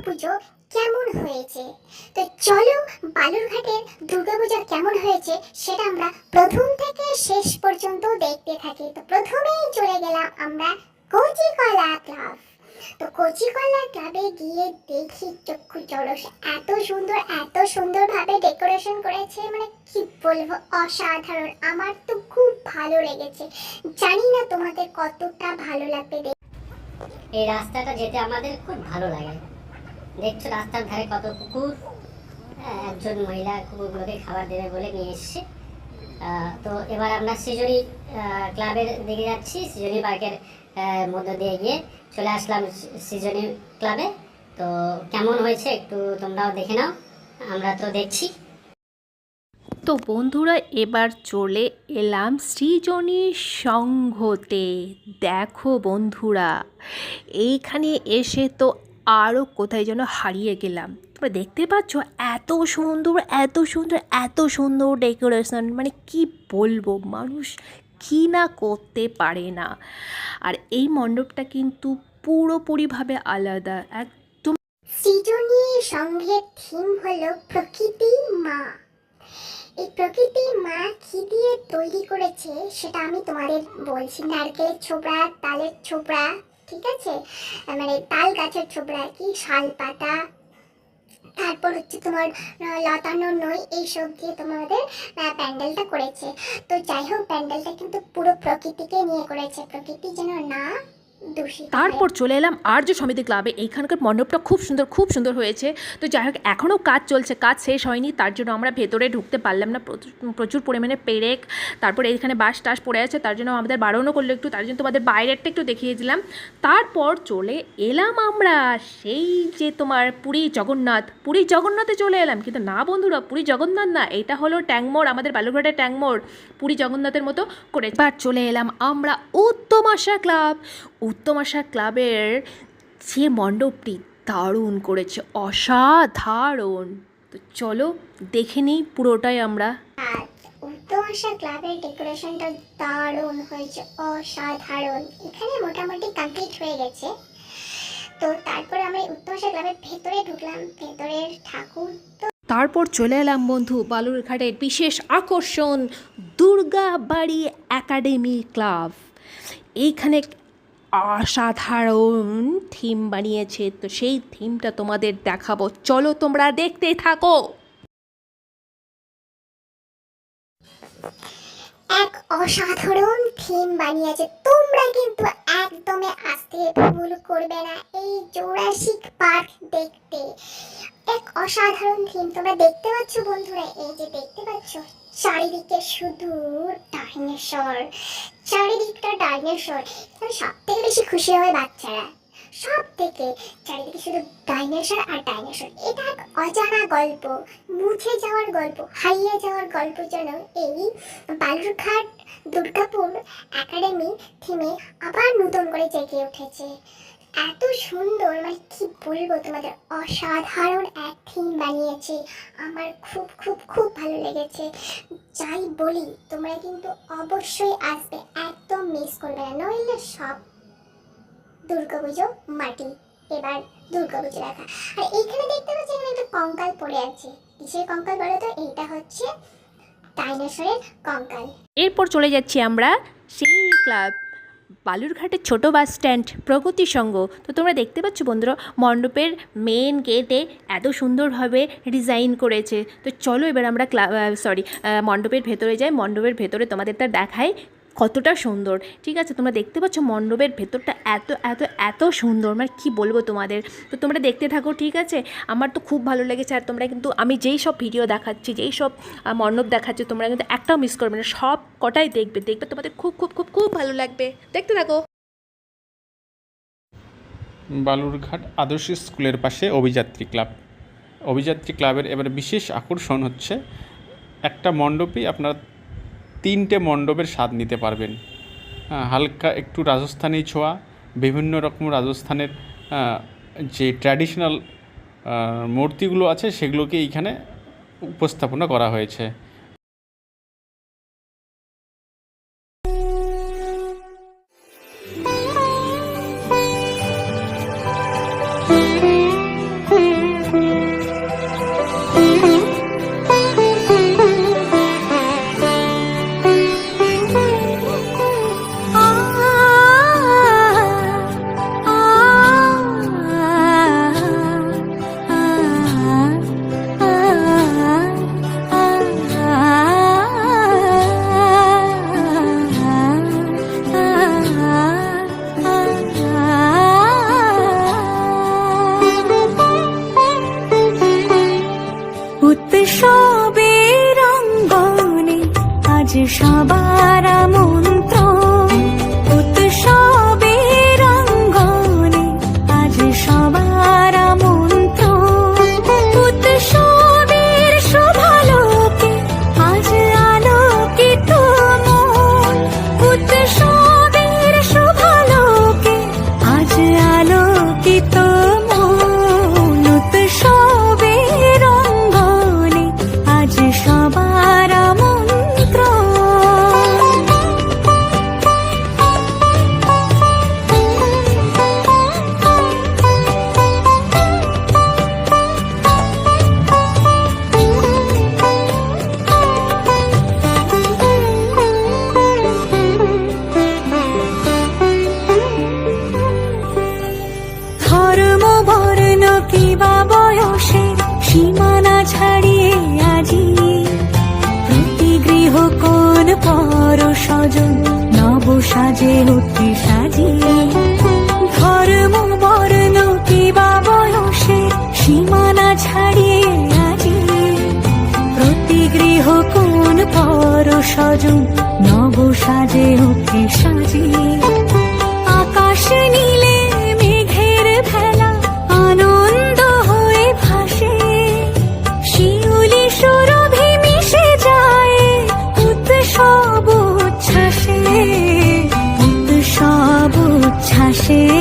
দুর্গাপুজো কেমন হয়েছে? তো চলো বালুরঘাটের দুর্গাপূজা কেমন হয়েছে সেটা আমরা প্রথম থেকে শেষ পর্যন্ত দেখতে থাকি। তো প্রথমেই চলে গেলাম আমরা কচিকলা ক্লাব। তো কচিকলা ক্লাবে গিয়ে দেখি চক্ষু চড়স এত সুন্দর, এত সুন্দরভাবে ডেকোরেশন করেছে। মানে কি বলব, অসাধারণ। আমার তো খুব ভালো লেগেছে। জানি না তোমাদের কতটা ভালো লাগবে। এই রাস্তাটা যেতে আমাদের খুব ভালো লাগে। দেখছ রাস্তার ধারে কত কুকুর? একজন মহিলা কুকুরগুলোকে খাবার দেবে বলে নিয়ে এসছে। তো এবার আমরা সৃজনী ক্লাবের দিকে যাচ্ছি, সৃজনী পার্কের মধ্য দিয়ে গিয়ে চলে আসলাম সৃজনী ক্লাবে। তো কেমন হয়েছে একটু তোমরাও দেখে নাও, আমরা তো দেখছি। তো বন্ধুরা, এবার চলে এলাম সৃজনী সংঘতে। দেখো বন্ধুরা, এইখানে এসে তো আরও কোথায় যেন হারিয়ে গেলাম। তোমরা দেখতে পাচ্ছ এত সুন্দর এত সুন্দর এত সুন্দর ডেকোরেশন মানে কি বলব, মানুষ কি না করতে পারে না। আর এই মণ্ডপটা কিন্তু পুরোপুরিভাবে আলাদা, একদম সংঘের থিম হলো প্রকৃতি মা। এই প্রকৃতি মা কি দিয়ে তৈরি করেছে, সেটা আমি তোমাদের বলছি। নারকেলের ছোবড়া, তালের ছোবড়া ঠিক আছে মানে তাল গাছের ছোবড়া আর কি, শাল পাতা, তারপর হচ্ছে তোমার লতানো নই, এইসব দিয়ে তোমাদের প্যান্ডেলটা করেছে তো যাই হোক, প্যান্ডেলটা কিন্তু পুরো প্রকৃতিকে নিয়ে করেছে প্রকৃতি যেন না। তারপর চলে এলাম আর্য সমিতি ক্লাবে। এইখানকার মণ্ডপটা খুব সুন্দর খুব সুন্দর হয়েছে। তো যাই হোক, এখনও কাজ চলছে, কাজ শেষ হয়নি। তার জন্য আমরা ভেতরে ঢুকতে পারলাম না। প্রচুর- পরিমাণে পেরেক, তারপরে এখানে বাস টাস পড়ে আছে। তার জন্য আমাদের বারণও করল একটু। তার জন্য তোমাদের বাইরেরটা একটু দেখিয়ে দিলাম। তারপর চলে এলাম আমরা সেই যে তোমার পুরী জগন্নাথ। পুরী জগন্নাথে চলে এলাম। কিন্তু না বন্ধুরা, পুরী জগন্নাথ না। এটা হলো ট্যাংমোড়, আমাদের বালুরঘাটের ট্যাংমোড়। পুরী জগন্নাথের মতো করে চলে এলাম আমরা উত্তম আশা ক্লাব। উত্তম আশা ক্লাবের যে মণ্ডপটি দারুণ করেছে অসাধারণ। তো চলো দেখে নিই পুরোটাই আমরা। উত্তম আশা ক্লাবের ডেকোরেশনটা দারুণ হয়েছে অসাধারণ। এখানে মোটামুটি কমপ্লিট হয়ে গেছে। তো তারপরে আমরা এই উত্তম আশা ক্লাবের ভেতরে ঢুকলাম ভেতরের ঠাকুর তো তারপর চলে এলাম বন্ধু বালুরঘাটের বিশেষ আকর্ষণ দুর্গা বাড়ি একাডেমি ক্লাব। এইখানে অসাধারণ থিম বানিয়েছে। তো সেই থিমটা তোমাদের দেখাবো। চলো তোমরা দেখতে থাকো। এক অসাধারণ থিম বানিয়েছে। তোমরা কিন্তু একদমই আসতে ভুল করবে না এই জোড়াসিক পার্ক দেখতে। এক অসাধারণ থিম তোমরা দেখতে পাচ্ছ বন্ধুরা? এই যে দেখতে পাচ্ছ? চারিদিকে শুধু ডাইনোসর, চারিদিকটা ডাইনোসর। এখানে সব থেকে বেশি খুশি হয় বাচ্চারা? সব থেকে চারিদিকে শুধু ডাইনোসর আর ডাইনোসর। এটা এক অজানা গল্প, মুছে যাওয়ার গল্প, হারিয়ে যাওয়ার গল্প যেন এই বালুরঘাট দুর্গাপুর একাডেমি থিমে আবার নতুন করে জেগে উঠেছে। এত সুন্দর মানে বলব, তোমাদের অসাধারণ এক থিম বানিয়েছে। আমার খুব খুব খুব ভালো লেগেছে। যাই বলি, তোমরা কিন্তু অবশ্যই আসবে, একদম মিস করবে নইলে সব দুর্গাপুজো মাটি। এবার দুর্গাপুজো দেখা। আর এইখানে দেখতে পাচ্ছি এখানে একটা কঙ্কাল পড়ে আছে। কিসের কঙ্কাল বলো তো? এইটা হচ্ছে ডাইনোসরের কঙ্কাল। এরপর চলে যাচ্ছি আমরা সেই ক্লাব। বালুরঘাটের ছোট বাস স্ট্যান্ড প্রগতি সংঘ তো তোমরা দেখতে পাচ্ছ বন্ধুরা, মণ্ডপের মেন গেটে এত সুন্দরভাবে ডিজাইন করেছে। তো চলো এবার আমরা ক্লা সরি মণ্ডপের ভেতরে যাই। মণ্ডপের ভেতরে তোমাদের তা দেখাই। কতটা সুন্দর। ঠিক আছে, তোমরা দেখতে পাচ্ছ মণ্ডপের ভেতরটা এত এত এত সুন্দর। মানে কী বলব তোমাদের? তো তোমরা দেখতে থাকো, ঠিক আছে? আমার তো খুব ভালো লেগেছে আর তোমরা কিন্তু, আমি যেই সব ভিডিও দেখাচ্ছি, যেই সব মণ্ডপ দেখাচ্ছি, তোমরা কিন্তু একটাও মিস করবে না। সব কটাই দেখবে দেখবে তোমাদের খুব খুব খুব খুব ভালো লাগবে। দেখতে থাকো। বালুরঘাট আদর্শ স্কুলের পাশে অভিযাত্রী ক্লাব। অভিযাত্রী ক্লাবের এবারে বিশেষ আকর্ষণ হচ্ছে, একটা মণ্ডপেই আপনারা তিনটে মণ্ডপের স্বাদ নিতে পারবেন। হালকা একটু রাজস্থানি ছোঁয়া, বিভিন্ন রকম রাজস্থানের যে ট্র্যাডিশনাল মূর্তিগুলো আছে সেগুলোকে এইখানে উপস্থাপনা করা হয়েছে। সাজে হতে সাজিয়ে। ধর্ম, বর্ণ, কিবা বয়সে সীমানা ছাড়িয়ে আজি প্রতি গৃহ কোন পর সজন, নব সাজে হতে সাজিয়ে। আকাশে নীলে 心。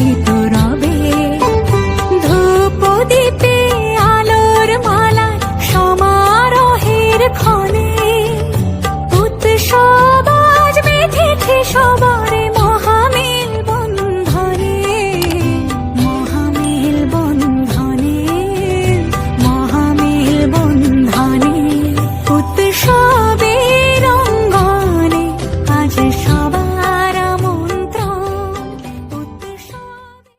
si